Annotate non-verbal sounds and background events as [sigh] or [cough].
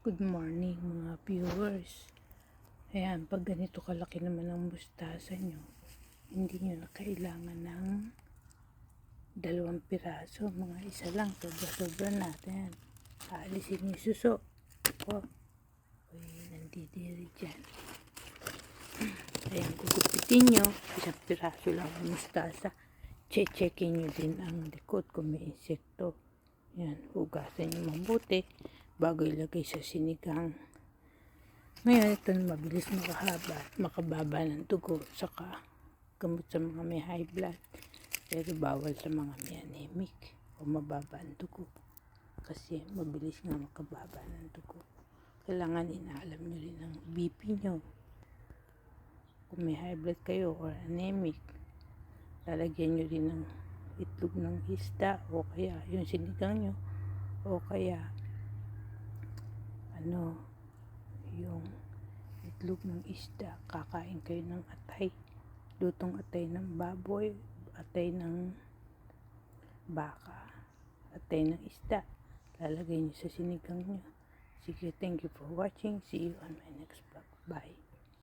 Good morning mga viewers. Ayan, pag ganito kalaki naman ang mustasa nyo, hindi nyo na kailangan ng dalawang piraso. Mga isa lang, sobra-sobra natin. Aalisin yung suso. O, uy, nandidiri dyan. [clears throat] Ayan, kukupitin nyo. Isang piraso lang ang mustasa. Che-checkin nyo din ang likod kung may insekto. Yan, hugasan nyo mabuti bago ilagay sa sinigang. Ngayon, ito na mabilis makahaba, makababa ng dugo, saka gamot sa mga may high blood. Pero bawal sa mga may anemic o mababa ang dugo. Kasi mabilis nga makababa ng dugo. Kailangan inaalam nyo rin ang BP nyo. Kung may high blood kayo or anemic, lalagyan nyo rin ng itlog ng isda o kaya yung sinigang nyo o kaya ano yung itlog ng isda kakain kayo ng atay. Lutong atay ng baboy atay ng baka atay ng isda. Lalagay nyo sa sinigang nyo sige thank you for watching. See you on my next vlog. Bye